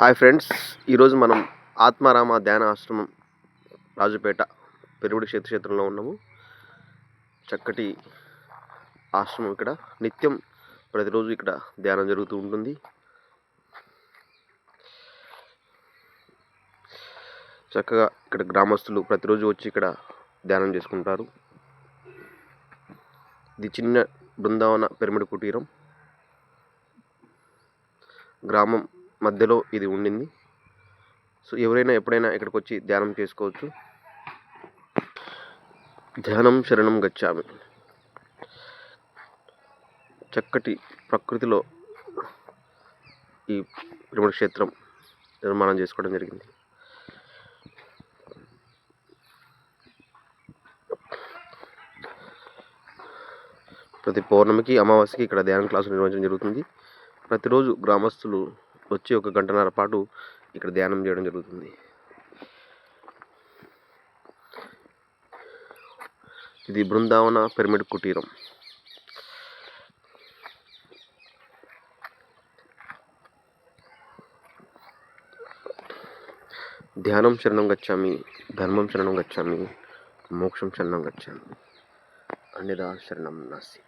Hi friends ఈరోజు మనం ఆత్మారామ ధ్యాన ఆశ్రమం రాజుపేట పెరుగుడి క్షేత్రంలో ఉన్నాము. చక్కటి ఆశ్రమం ఇక్కడ. నిత్యం ప్రతిరోజు ఇక్కడ ధ్యానం జరుగుతూ ఉంటుంది. చక్కగా ఇక్కడ గ్రామస్తులు ప్రతిరోజు వచ్చి ఇక్కడ ధ్యానం చేసుకుంటారు. ఇది చిన్న బృందావన పిరమిడ్ కుటీరం. గ్రామం మధ్యలో ఇది ఉండింది. సో ఎవరైనా ఎప్పుడైనా ఇక్కడికి వచ్చి ధ్యానం చేసుకోవచ్చు. ధ్యానం శరణం గచ్చామి. చక్కటి ప్రకృతిలో ఈ పిరమిడ్ క్షేత్రం నిర్మాణం చేసుకోవడం జరిగింది. ప్రతి పౌర్ణమికి అమావాస్యకి ఇక్కడ ధ్యానం క్లాసులు నిర్వహించడం జరుగుతుంది. ప్రతిరోజు గ్రామస్తులు వచ్చి ఒక గంటన్నర పాటు ఇక్కడ ధ్యానం చేయడం జరుగుతుంది. ఇది బృందావన పిరమిడ్ కుటీరం. ధ్యానం శరణం గచ్చామి ధర్మం శరణం గచ్చామి మోక్షం శరణం గచ్చామి. అన్నిదా శరణం నాసి